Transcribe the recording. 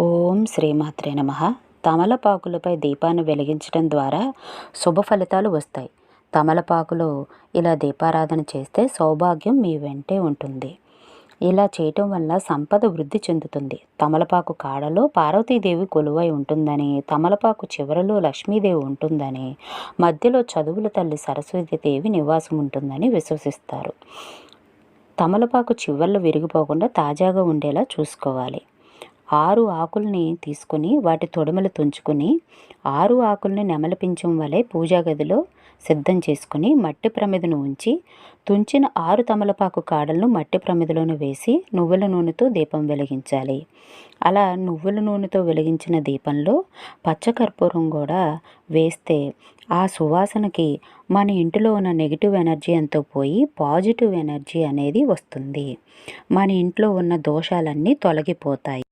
ఓం శ్రీమాత్రే నమ. తమలపాకులపై దీపాన్ని వెలిగించడం ద్వారా శుభ ఫలితాలు వస్తాయి. తమలపాకులో ఇలా దీపారాధన చేస్తే సౌభాగ్యం మీ వెంటే ఉంటుంది. ఇలా చేయటం వల్ల సంపద వృద్ధి చెందుతుంది. తమలపాకు కాడలో పార్వతీదేవి కొలువై ఉంటుందని తమలపాకు చివరలో లక్ష్మీదేవి ఉంటుందని మధ్యలో చదువుల తల్లి సరస్వతీదేవి నివాసం ఉంటుందని విశ్వసిస్తారు. తమలపాకు చివర్లు విరిగిపోకుండా తాజాగా ఉండేలా చూసుకోవాలి. ఆరు ఆకుల్ని తీసుకుని వాటి తొడుమలు తుంచుకుని ఆరు ఆకుల్ని నెమలిపించం వలె పూజా గదిలో సిద్ధం చేసుకుని మట్టి ప్రమిదను ఉంచి తుంచిన ఆరు తమలపాకు కాడలను మట్టి ప్రమిదలోను వేసి నువ్వుల నూనెతో దీపం వెలిగించాలి. అలా నువ్వుల నూనెతో వెలిగించిన దీపంలో పచ్చకర్పూరం కూడా వేస్తే ఆ సువాసనకి మన ఇంటిలో ఉన్న నెగిటివ్ ఎనర్జీ అంతా పోయి పాజిటివ్ ఎనర్జీ అనేది వస్తుంది. మన ఇంట్లో ఉన్న దోషాలన్నీ తొలగిపోతాయి.